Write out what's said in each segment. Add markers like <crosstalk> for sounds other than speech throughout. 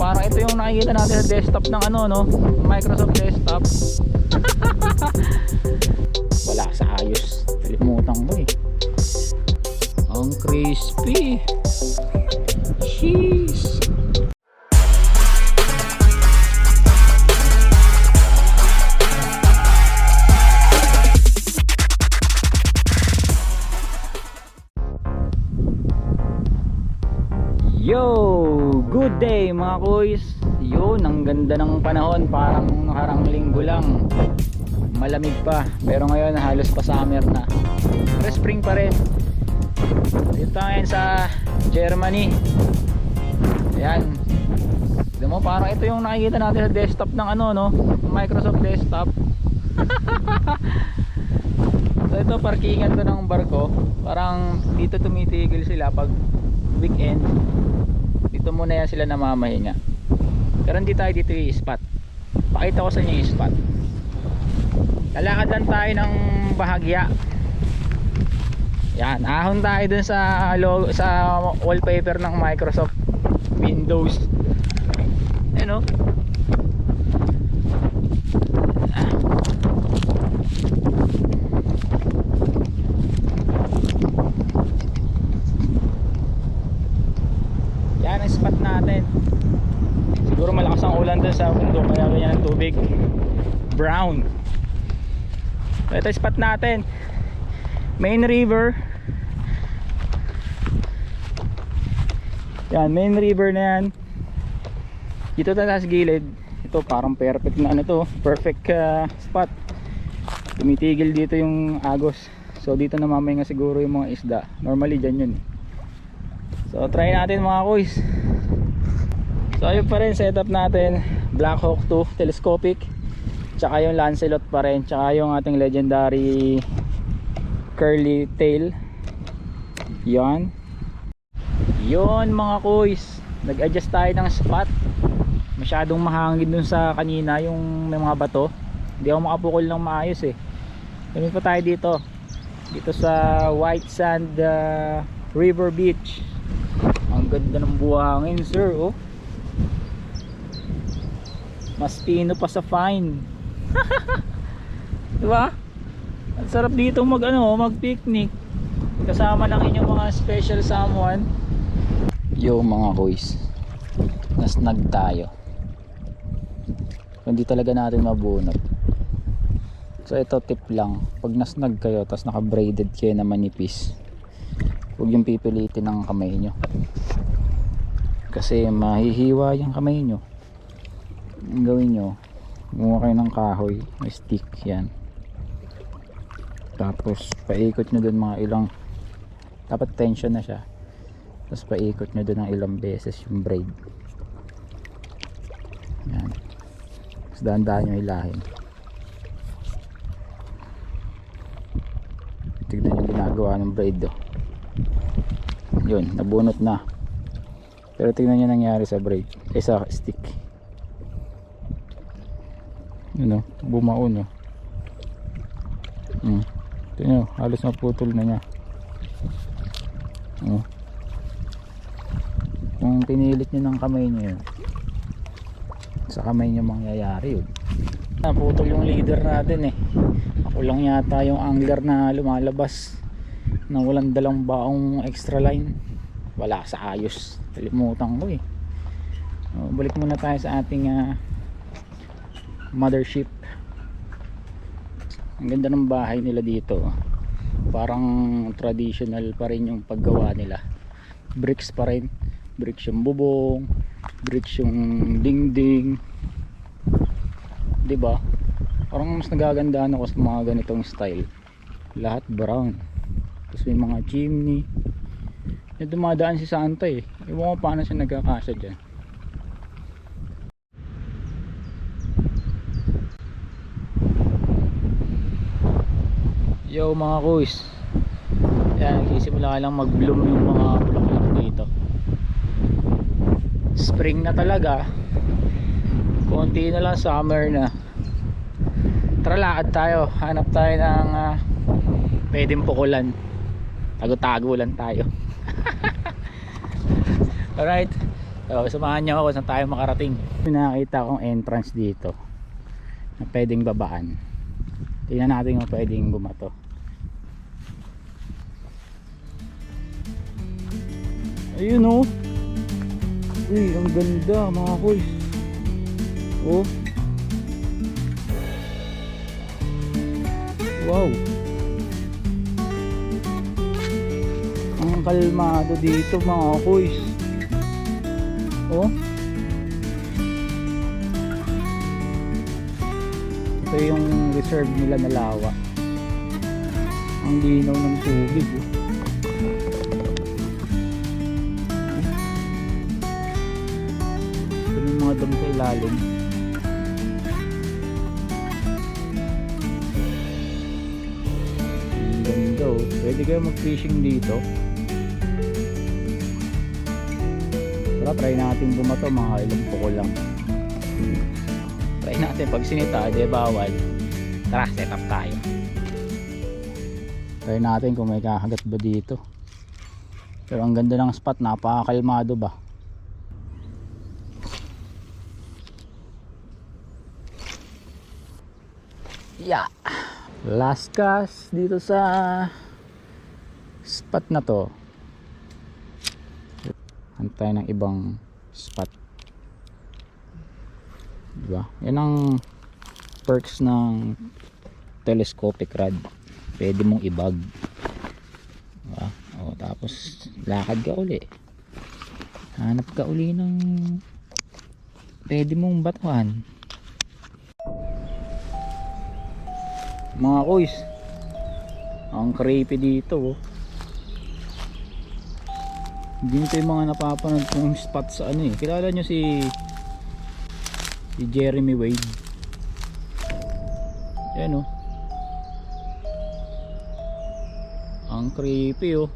parang ito yung nakikita natin sa desktop ng ano no? Microsoft desktop. <laughs> Wala sa ayos. Kalimutan ko eh. Ang crispy. Cheese. Yo! Good day mga kuys! Yun, ang ganda ng panahon. Parang nakarang linggo lang. Malamig pa. Pero ngayon halos pa summer na. Pero spring pa rin. Dito ngayon sa Germany. Ayan. Tignan mo parang ito yung nakikita natin sa desktop ng ano no? Microsoft desktop. <laughs> So ito parkingan to ng barko. Parang dito tumitigil sila pag weekend dito muna yan sila namamahinga pero hindi tayo dito yung spot pakita ko sa inyo yung spot. Lalakad lang tayo ng bahagya. Yan ahon tayo dun sa logo, sa wallpaper ng Microsoft Windows. Ano yan ang spot natin siguro malakas ang ulan dun sa mundo kaya tubig brown. Ito spot natin. Main river. Yan main river na yan. Dito tayo sa gilid. Ito parang perfect na ano to. Perfect uh, spot. Tumitigil dito yung agos. So dito namamahinga siguro yung mga isda. Normally dyan yun So try natin mga kuys. So ayun pa rin setup natin. Black Hawk 2 telescopic. Tsaka yung Lancelot pa rin. Tsaka yung ating legendary curly tail. Yan. Yon mga kuys. Nag-adjust tayo ng spot. Masyadong mahangin dun sa kanina yung may mga bato. Hindi ako makapukol ng maayos eh. Kami pa tayo dito. Dito sa White Sand uh, River Beach ang ganda ng buhangin sir oh mas pino pa sa fine. <laughs> Diba? Ang sarap dito mag ano mag picnic kasama ng inyong mga special someone. Yo mga kuys nasnag tayo. Hindi talaga natin mabunot. So ito tip lang. Pag nasnag kayo tapos naka braided kayo na manipis huwag yung pipilitin ng kamay nyo. Kasi mahihiwa yung kamay nyo ang gawin nyo gumawa kayo ng kahoy may stick yan. Tapos paikot nyo dun mga ilang dapat tension na siya. Tapos paikot nyo dun ng ilang beses yung braid. Yan. Tapos dahan-dahan nyo ilahin. Tignan yung ginagawa ng braid do yun nabunot na. Pero tignan nyo nangyari sa braid eh sa stick yun o bumaon o hmm. tignan nyo halos naputol na niya. Oh. kung pinilit nyo ng kamay nyo yun sa kamay nyo mangyayari yun. Naputol yung leader natin eh. Ako lang yata yung angler na lumalabas na walang dalang baong extra line. Wala sa ayos. Kalimutan ko eh. O, balik muna tayo sa ating uh, mothership. Ang ganda ng bahay nila dito. Parang traditional pa rin yung paggawa nila. Bricks pa rin. Bricks yung bubong. Bricks yung dingding. Di ba? Parang mas nagagandaan ako sa mga ganitong style. Lahat brown. Tapos may mga chimney. Yung dumadaan si Santa eh. Ewan ko paano siya nagkakasya dyan yo mga kuys yan nagsisimula lang mag bloom yung mga bulaklak dito. Spring na talaga. Konti na lang summer na. Tara lakad tayo. Hanap tayo ng uh, pwedeng pukulan. Tago-tago lang tayo. <laughs> Alright. So, samahan niyo ako saan tayo makarating. May nakakita akong entrance dito na pwedeng babaan. Tingnan natin kung pwedeng bumato. Ayun oh. Uy, ang ganda mga boys. Oh. Wow. Ang kalmado dito mga boys. Oh. Ito yung reserve nila na lawa. Ang linaw ng tubig. Oh. Ilalim. Ang ganda oh. Pwede kayo mag-fishing dito. Tara, try natin bumato mga ilang puko lang. Try natin pag sinita, di bawal. Tara, set up tayo. Try natin kung may kakagat ba dito. Pero ang ganda ng spot, napakakalmado ba. Yeah. Last cast dito sa spot na to. Antay ng ibang spot. Diba? Yan ang perks ng telescopic rod. Pwede mong ibag. Diba? O, tapos lakad ka uli. Hanap ka uli ng pwede mong batuhan. Mga kuys. Ang creepy dito oh. Dito yung mga napapanood kong spot sa ano eh. Kilala nyo si si Jeremy Wade. Yan oh. Ang creepy oh.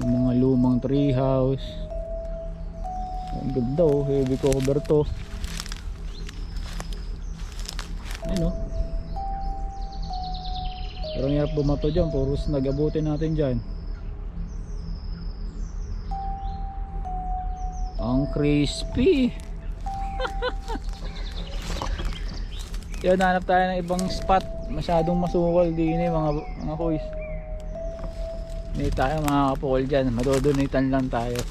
Yung mga lumang treehouse. Ang ganda oh. Heavy cover to. Yan oh. Pero hirap bumato dyan. Puros nag-abutin natin dyan. Ang crispy. <laughs> Yan, hanap tayo ng ibang spot. Masyadong masukal din eh, mga, mga kuys. Hindi tayo mga kapukol dyan. Madodonitan lang tayo.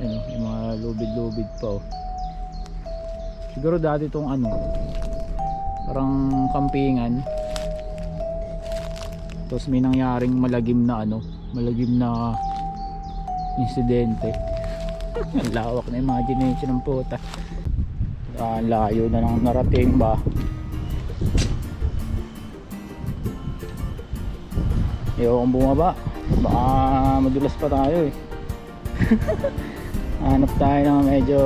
Oh, yung mga lubid-lubid pa oh. Siguro dati itong ano, parang kampingan. Tapos may nangyaring malagim na ano, malagim na insidente. <laughs> Ang lawak na imagination ng puta. Ah, layo na nang narating ba. Ayokong bumaba. Baka madulas pa tayo eh. <laughs> Hanap tayo ng medyo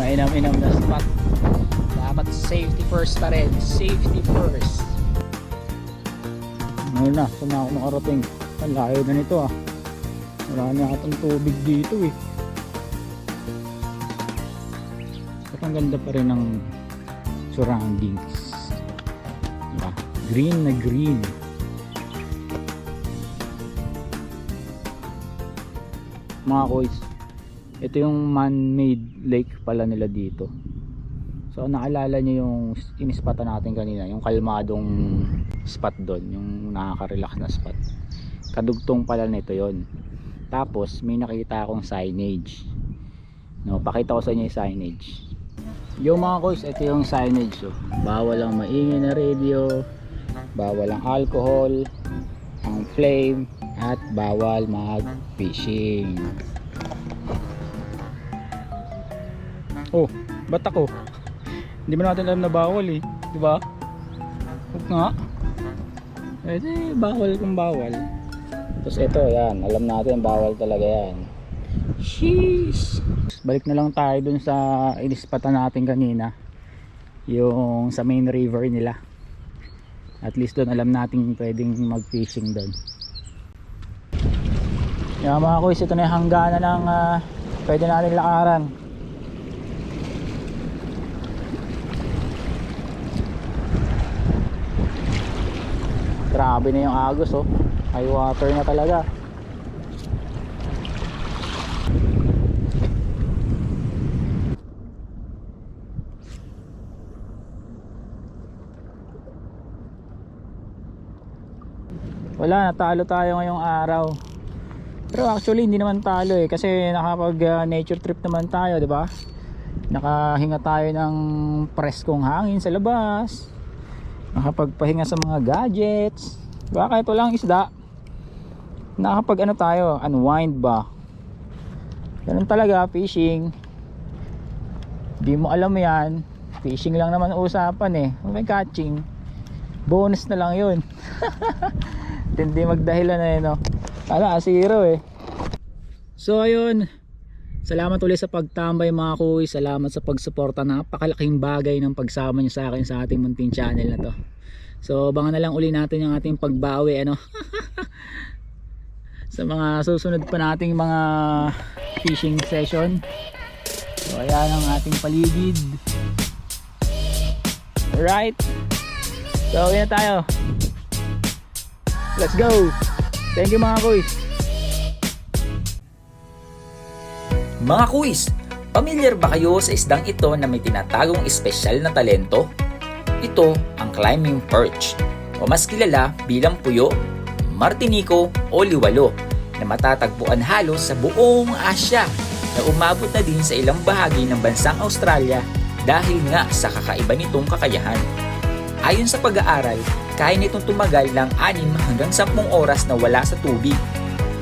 mainam-inam na spot. Dapat safety first pa rin. Safety first. Ngayon na, saan na ako nakarating? Ang layo na nito ah. Wala na atang tubig dito eh. At ang ganda pa rin ng surroundings. Diba? Green na green. Mga koys, ito yung man-made lake pala nila dito. So naalala nyo yung inispatan natin kanina, yung kalmadong spot doon, yung nakaka-relax na spot. Kadugtong pala nito yon. Tapos may nakita akong signage. No, pakita ko sa inyo yung signage. Yung mga koys, ito yung signage. Oh. Bawal ang maingay na radio, bawal ang alcohol, ang flame, at bawal mag-fishing. Oh, ba't ako? Hindi mo natin alam na bawal eh. Di ba? Huwag nga. Eh, di, bawal kung bawal. Tapos ito, yan. Alam natin, bawal talaga yan. Sheesh! Balik na lang tayo dun sa inispatan natin kanina. Yung sa main river nila. At least doon alam natin pwedeng mag-fishing doon. Yan mga kuys, ito na yung hangganan ng ah, pwede natin lakaran. grabe na yung agos oh. High water na talaga. Wala natalo tayo ngayong araw. Pero actually hindi naman talo eh. Kasi nakapag ah, nature trip naman tayo di ba? Nakahinga tayo ng preskong hangin sa labas nakapagpahinga sa mga gadgets. Di ba kahit walang isda. Nakapag ano tayo unwind ba? Ganun talaga fishing. Di mo alam yan. Fishing lang naman usapan eh. May catching. Bonus na lang yun. <laughs> Hindi magdahilan na eh no? Kala zero eh. So ayun salamat ulit sa pagtambay mga kuy. Salamat sa pagsuporta. Napakalaking bagay ng pagsama nyo sa akin sa ating munting channel na to. So abangan na lang uli natin yung ating pagbawi ano? <laughs> Sa mga susunod pa nating mga fishing session. So ayan ang ating paligid. Alright so yun na tayo. Let's go. Thank you mga kuys Mga kuis, pamilyar ba kayo sa isdang ito na may tinatagong espesyal na talento? Ito ang climbing perch o mas kilala bilang puyo, martinico o liwalo na matatagpuan halos sa buong Asya na umabot na din sa ilang bahagi ng bansang Australia dahil nga sa kakaiba nitong kakayahan. Ayon sa pag-aaral, kaya nitong tumagal ng 6 hanggang 10 oras na wala sa tubig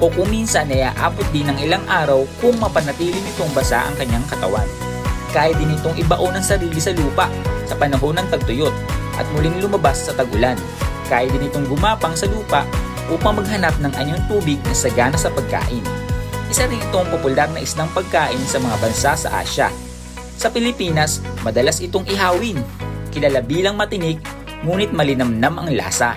o kung minsan ay aabot din ng ilang araw kung mapanatili nitong basa ang kanyang katawan. Kaya din itong ibaon ng sarili sa lupa sa panahon ng tagtuyot at muling lumabas sa tagulan. Kaya din itong gumapang sa lupa upang maghanap ng anyong tubig na sagana sa pagkain. Isa rin itong popular na isdang pagkain sa mga bansa sa Asya. Sa Pilipinas, madalas itong ihawin. Kilala bilang matinik, ngunit malinamnam ang lasa.